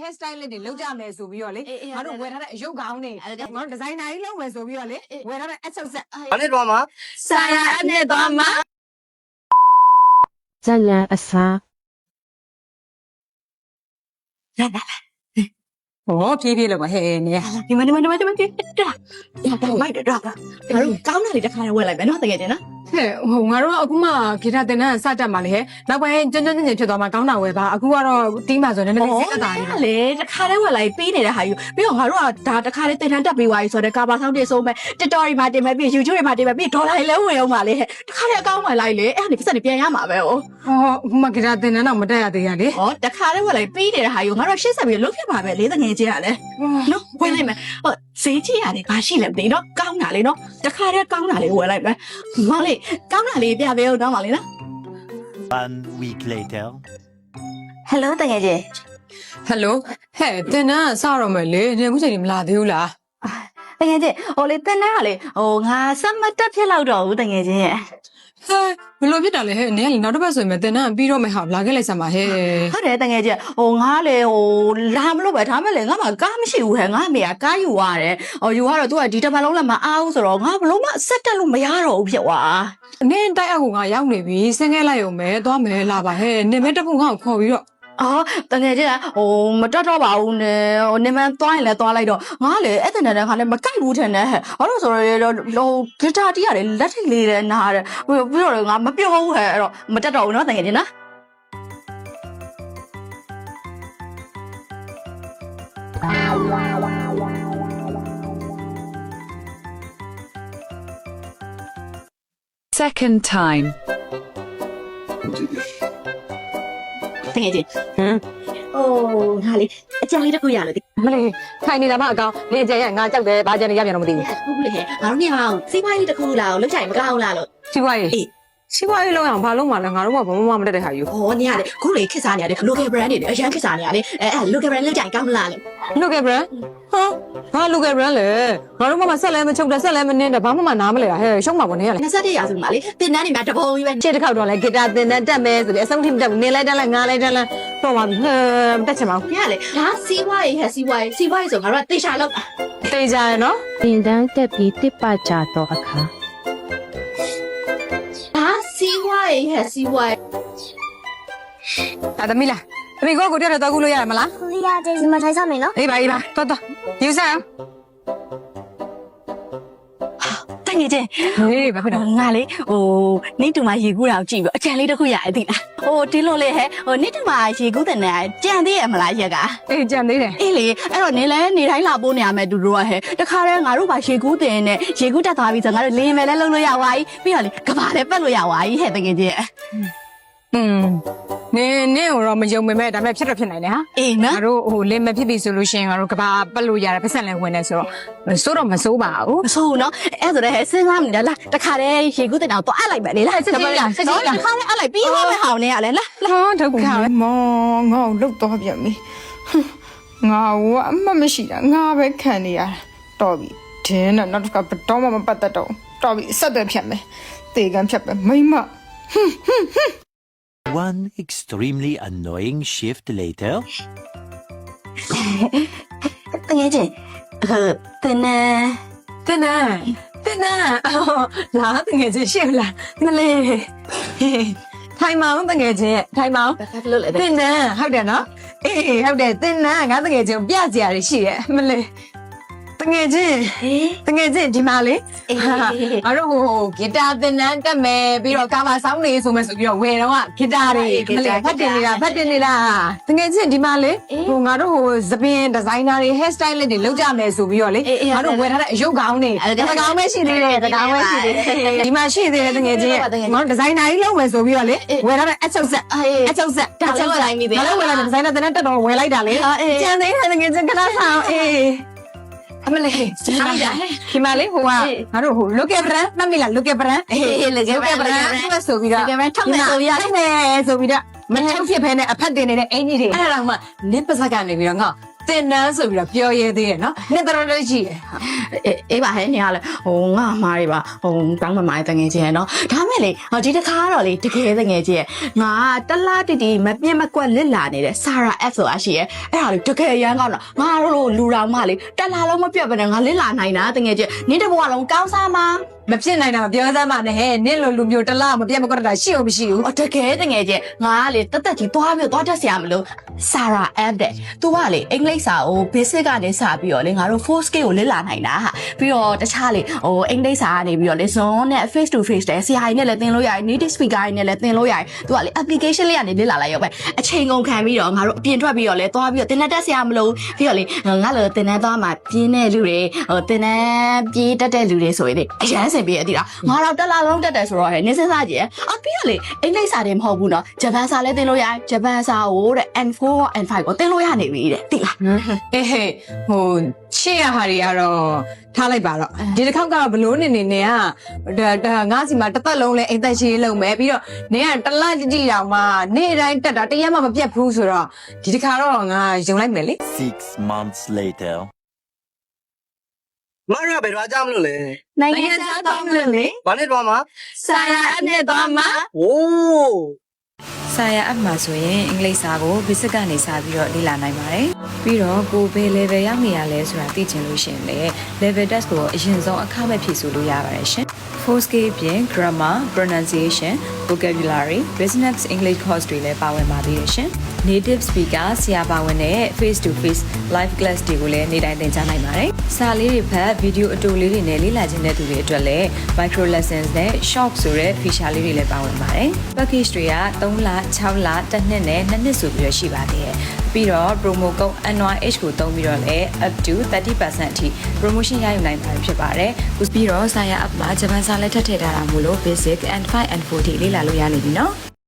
hair style လေးတွေလုပ်ကြမယ်ဆိုပြီးတော့လေအေးအေးငါတို့ဝယ်ထားတဲ့အရုပ်ကောင်းတွေအဲ့ဒါငါတို့ဒီဇိုင်နာကြီးလုပ်မယ်ဆိုပြီးတော့လေအေးဝယ်ထားတဲ့အချုပ်ဆက်ဘာနဲ့တော့မှာဆာယာအနဲ့သွားမှာဇက်လန်အစားဟောဖြည်းဖြည်းလုပ်ပါဟဲ့နေရဒီမဒီမဒီမဒီမဒီတာရပါမိုက်တော့ငါတို့ကောင်းတာလေးတစ်ခါနဲ့ဝယ်လိုက်မယ်နော်တကယ်တင်နော် ဟဲ့ဟိုငါတို့ကအခုမှဂီတာတင်တန်းစတတ်မှလေဟဲ့နောက်ပိုင်းကျွန်းကျွန်းကျင်ကျင်ဖြစ်သွားမှကောင်းတာဝယ်ပါအခုကတော့တင်းပါဆိုနေနေလေးစိတ်သက်သာနေဩလေတစ်ခါနဲ့ဝယ်လိုက်ပြီးနေတဲ့ဟာယူပြီးတော့ငါတို့ကဒါတစ်ခါနဲ့တင်ထန်းတက်ပြီးသွားပြီဆိုတော့ကာဘာဆောင်းတင်ဆုံးမဲ့ TikTok တွေမှာတင်မဲ့ပြီး YouTube တွေမှာတင်မဲ့ပြီးဒေါ်လာတွေလည်းဝယ်အောင်ပါလေဟဲ့တစ်ခါနဲ့အကောင်းဝယ်လိုက်လေအဲ့ဒါနေပတ်စံနေပြန်ရမှာပဲဩဟောအခုမှဂီတာတင်တန်းတော့မတက်ရသေးရလေဩတစ်ခါနဲ့ဝယ်လိုက်ပြီးနေတဲ့ဟာယူငါတို့ရှေ့ဆက်ပြီးလုတ်ဖြစ်ပါပဲလေတငယ်ချင်းကလည်းနော်ဝယ်လိုက်မယ်ဟော ဈေးကြီးရတယ်ဘာရှိလဲမသိနော်ကောင်းတာလေနော်တစ်ခါနဲ့ကောင်းတာလေးဝယ်လိုက်မယ်မလေးကောင်းတာလေးပြပေးအောင်တော့ပါလေနော် One week later. ဟယ်လိုတကယ်ကြီးဟယ်လိုဟဲ့တင်တန်းကစတော့မယ်လေနေအခုချိန်ကြီးမလာသေးဘူးလား တကယ်ကြီးဟိုလေတင်တဲ့ကလေဟိုငါစက်မတက်ဖြစ်လောက်တော့ဘူးတကယ်ကြီးရဲ့ဟဲ့ဘယ်လိုဖြစ်တာလဲဟဲ့နေကလေနောက်တစ်ပတ်ဆိုရင်မတင်တန်းပြီးတော့မယ်ဟာလာခဲ့လိုက်စမ်းပါဟဲ့ဟုတ်တယ်တကယ်ကြီးဟိုငါလေဟိုလာမလို့ပဲဒါမဲ့လေငါမှကားမရှိဘူးဟဲ့ငါအမေကကားယူရတယ်ဟိုယူရတော့သူကဒီတစ်ပတ်လုံးလည်းမအားဘူးဆိုတော့ငါဘလို့မှစက်တက်လို့မရတော့ဘူးဖြစ်သွားအနေတိုက်အကူငါရောက်နေပြီဆင်းခဲ့လိုက်ရုံပဲသွားမယ်လာပါဟဲ့နေမဲတစ်ဖုန်ငါ့ကိုခေါ်ပြီးတော့ အော်တကယ်ကြီးဟိုမတက်တော့ပါဘူးနဲ့ဟိုနေမန်သွားရင်လည်းသွားလိုက်တော့ငါလေအဲ့တဲ့နဲ့ခါလည်းမကြိုက်ဘူးထင်တယ်ဟဲ့ဘာလို့ဆိုတော့ဟိုဂီတာတီးရတယ်လက်ထိတ်လေးလည်းနားတယ်ဟိုပြီးတော့ငါမပြောဘူးဟဲ့အဲ့တော့မတက်တော့ဘူးနော်တကယ်ကြီးနော် Second time. တကယ်ကြီးဟမ်โอ้ငါလေအကြံလေးတစ်ခုရလို့ဒီမလေးထိုင်နေတာမှအကောင်နေအကျန်ရငါကြောက်တယ်ဘာကြံနေရပြန်တော့မသိဘူးဟုတ်လေငါတို့နေအောင်စီးပွားရေးတစ်ခုလာအောင်လုပ်ချင်မကောင်းလားလို့စီးပွားရေးအေး စီးပွားရေးလုံးအောင်ဘာလုံးမှလဲငါတို့ကဘမမမတက်တဲ့ဟာယူဟောနေရလေခုလေခက်စားနေရတယ် local brand တွေအရန်ခက်စားနေရလေအဲအဲ local brand လုပ်ချင်ကောင်းလားလို့ local brand ဟာဘာ local brand လဲငါတို့မှမဆက်လဲမချုပ်တယ်ဆက်လဲမနင်းတယ်ဘာမှမနားမလဲဟဲ့ရှုံးမှာပေါ့နေရလေ27ရာစုမှာလေတင်တန်းနေမှာတပုံကြီးပဲရှေ့တစ်ခေါက်တော့လဲဂီတာသင်တန်းတက်မယ်ဆိုပြီးအဆုံးထိမတက်ဘူးနေလိုက်တက်လိုက်ငါလိုက်တက်လိုက်တော့ပါပြီဟဲ့မတက်ချင်ပါဘူးညလေဒါစီးပွားရေးဟဲ့စီးပွားရေးစီးပွားရေးဆိုငါတို့ကတေချာလောက်တေးကြရနော်တင်တန်းတက်ပြီးတစ်ပကြတော့အခါဒါ စီးပွားရေးဟဲ့စီးပွားရေးဒါသမီးလားသမီးကိုကိုတက်တော့ကူလို့ရမလားရတယ်ဒီမှာထိုင်စမယ်နော် အေးပါအေးပါတော်တော်ယူဆအောင် တကယ်ချင်းဟေးဘာဖြစ်တော့ငါလေဟိုနေတူမှာရေကူးတာကိုကြည့်ပြီးအကြံလေးတစ်ခုရရသိလားဟိုတင်းလို့လေဟဲ့ဟိုနေတူမှာရေကူးတဲ့နေကြံသေးရမလားရက်ကအေးကြံသေးတယ်အေးလေအဲ့တော့နေလဲနေတိုင်းလာပို့နေရမယ်တူတို့ကဟဲ့တခါတည်းငါတို့ပါရေကူးတင်နဲ့ရေကူးတက်သွားပြီဆိုငါတို့လင်းမယ်လဲလုံးလို့ရပါပြီပြီးတော့လေကဘာလဲပတ်လို့ရပါပြီဟဲ့တကယ်ချင်းอืม နင်းနင်းတော့မယုံပေမဲ့ဒါပေမဲ့ဖြစ်တော့ဖြစ်နိုင်တယ်ဟာအေးနော်ငါတို့ဟိုလင်းမဖြစ်ပြီဆိုလို့ရှိရင်ငါတို့ကဘာပတ်လို့ရတယ်ပတ်စံလဲဝင်နေဆိုတော့စိုးတော့မစိုးပါဘူးမဆိုးဘူးနော်အဲ့ဆိုတော့ဟဲ့စဉ်းစားမိတယ်လားတခါတည်းရေကူးတင်တော့တော့အပ်လိုက်ပဲလေလားစစ်ကြီးလားစစ်ကြီးလားတခါတည်းအပ်လိုက်ပြီးသွားမယ်ဟောင်းနေရလဲလားလာဒုက္ခပဲမောငါ့ကိုလုတ်တော့ပြန်ပြီဟွန်းငါကအမှတ်မရှိတာငါပဲခံနေရတာတော်ပြီဒင်းနဲ့နောက်တစ်ခါဘယ်တော့မှမပတ်သက်တော့ဘူးတော်ပြီအဆက်တွေဖြတ်မယ်တေကန်ဖြတ်ပဲမိမ One extremely annoying shift later. တကယ်ချင်းဟဲ့တင်နေတင်းနာတင်းနာလာတငယ်ချင်းရှင်းလားမလေးထိုင်မောင်းတငယ်ချင်းထိုင်မောင်းဘာဖြစ်လို့လဲတင်းနာဟုတ်တယ်နော်အေးဟုတ်တယ်တင်းနာငါတငယ်ချင်းပြကြရရှိရဲ့မလေး တငယ်ချင်းဟေးတငယ်ချင်းဒီမှာလေအေးဟာငါတို့ဟိုဂီတာသင်တန်းတက်မယ်ပြီးတော့ကာမဆောင်းနေဆိုမယ်ဆိုပြီးတော့ဝယ်တော့ဂီတာတွေမလေးဖတ်တင်နေတာဖတ်တင်နေတာတငယ်ချင်းဒီမှာလေဟိုငါတို့ဟိုသပင်ဒီဇိုင်နာတွေ hair style တွေလုပ်ကြမယ်ဆိုပြီးတော့လေငါတို့ဝယ်ထားတဲ့အရုပ်ကောင်းတွေတကောင်ပဲရှိသေးတယ်တကောင်ပဲရှိသေးတယ်ဒီမှာရှိသေးတယ်တငယ်ချင်းငါတို့ဒီဇိုင်နာကြီးလုပ်မယ်ဆိုပြီးတော့လေဝယ်ထားတဲ့အချုပ်ဆက်အေးအချုပ်ဆက်ဒါလည်းဝယ်လိုက်မိသေးတယ်ဒါလည်းဝယ်လိုက်တယ်ဒီဇိုင်နာတင်တက်တော့ဝယ်လိုက်တာလေအာအေးကျန်သေးတယ်တကယ်ချင်းခဏဆောင်အေး အမလေးဒီမှာဒီမှာလေးဟိုကငါတို့ဟို local brand မှတ်မိလား local brand အေး local brand brand ဆိုပြီးတော့ local brand ထုတ်မယ်ဆိုပြီးတော့ထုတ်မယ်ဆိုပြီးတော့မထုတ်ဖြစ်ဖဲနဲ့အဖက်တင်နေတဲ့အင်ကြီးတွေအဲ့ဒါတော့မှနစ်ပါဇက်ကနေပြီးတော့ငါ တင်တန်းဆိုပြီးတော့ပြောရဲသေးတယ်နော်နှစ်တော်တော်ရှိတယ်အေးအေးပါဟဲ့နေရလဲဟိုငါအမားတွေပါဟိုတောင်းမမိုင်းတငယ်ချင်းရယ်နော်ဒါမဲ့လေဟိုဒီတစ်ခါတော့လေတကယ်တငယ်ချင်းရယ်ငါတလားတီတီမပြင်းမကွက်လစ်လာနေတဲ့ Sara F ဆိုတာရှိရယ်အဲ့ဒါလေတကယ်ရမ်းကောင်းတာငါတို့လိုလူတော်မလေးတလားလုံးမပြတ်ဘဲနဲ့ငါလစ်လာနိုင်တာတငယ်ချင်းနင်းတဘွားလုံးကောင်းစားမှာ မဖြစ်နိုင်တာမပြောစမ်းပါနဲ့ဟဲ့နင့်လိုလူမျိုးတစ်လားမပြတ်မကွက်တာရှိအောင်မရှိဘူးအတကယ်တငယ်ချင်းငါကလေတက်တက်ကြီးသွားပြီးတော့သွားတက်ဆရာမလို့ Sara F တဲ့ तू ကလေအင်္ဂလိပ်စာကို basic ကနေစပြီးတော့လေငါတို့ full scale ကိုလစ်လာနိုင်တာဟာပြီးတော့တခြားလေဟိုအင်္ဂလိပ်စာကနေပြီးတော့လေ Zoom နဲ့ face to face တဲ့ဆရာကြီးနဲ့လည်းသင်လို့ရတယ် native speaker ကြီးနဲ့လည်းသင်လို့ရတယ် तू ကလေ application လေးကနေလစ်လာလိုက်ရောပဲအချိန်ကုန်ခံပြီးတော့ငါတို့အပြင်ထွက်ပြီးတော့လေသွားပြီးတော့တင်တက်ဆရာမလို့ပြီးတော့လေငါလည်းတင်တက်သွားမှာပြင်းတဲ့လူတွေဟိုတင်တက်ပြေးတက်တဲ့လူတွေဆိုရင်လေအရန်စင်ပြေးရတိလားငါတော့တက်လာလုံးတက်တယ်ဆိုတော့ဟဲ့နေစစားကြည့်အပြီးတော့လေအင်္ဂလိပ်စာတွေမဟုတ်ဘူးနော်ဂျပန်စာလည်းသင်လို့ရတယ်ဂျပန်စာကိုတဲ့ N4 N5 ကိုသင်လို့ရနေပြီတဲ့တိလားအေးဟဲ့ဟိုချစ်ရဟာတွေကတော့ထားလိုက်ပါတော့ဒီတစ်ခေါက်ကတော့ဘလို့နေနေနေကဒါဒါငါစီမှာတစ်သက်လုံးလဲအိမ်သက်ရှိလုံးမယ်ပြီးတော့နင်ကတစ်လတိတိတောင်မှနေ့တိုင်းတက်တာတရက်မှမပြတ်ဘူးဆိုတော့ဒီတစ်ခါတော့ငါယုံလိုက်မယ်လေ Six months later. မရဘယ်တော့ကြောက်မလို့လဲနိုင်ငံခြားသွားမလို့လေဘာနဲ့တော့မှာဆရာအနဲ့သွားမှာဝိုး စာရအပ်မှာဆိုရင်အင်္ဂလိပ်စာကို basic ကနေစပြီးတော့လေ့လာနိုင်ပါတယ်။ပြီးတော့ကိုဘယ် level ရောက်နေရလဲဆိုတာသိချင်လို့ရှရင်လေ level test ကိုအရင်ဆုံးအခမဲ့ဖြည့်ဆို့လို့ရပါတယ်ရှင်။ full scale ပြင် grammar, pronunciation, vocabulary, business English course တွေလည်းပါဝင်ပါသေးတယ်ရှင်။ native speaker ဆရာပါဝင်တဲ့ face to face live class တွေကိုလည်းနေ့တိုင်းသင်ကြားနိုင်ပါတယ်။စာလေးတွေဖတ် video အတူလေးတွေနဲ့လေ့လာခြင်းတဲ့သူတွေအတွက်လည်း micro lessons နဲ့ short ဆိုတဲ့ feature လေးတွေလည်းပါဝင်ပါတယ်။ package တွေက3လ6လတစ်နှစ်နဲ့2နှစ်ဆိုပြီးတော့ရှိပါသေးတယ်။ပြီးတော့ promo code NYH ကိုသုံးပြီးတော့လည်း up to 30%အထိ promotion ရယူနိုင်ပါဖြစ်ပါတယ်။ပြီးတော့စာရ app မှာဂျပန်စာလည်းထပ်ထည့်ထားတာမို့လို့ basic and 5 and 4ထိလေ့လာလို့ရနေပြီနော်။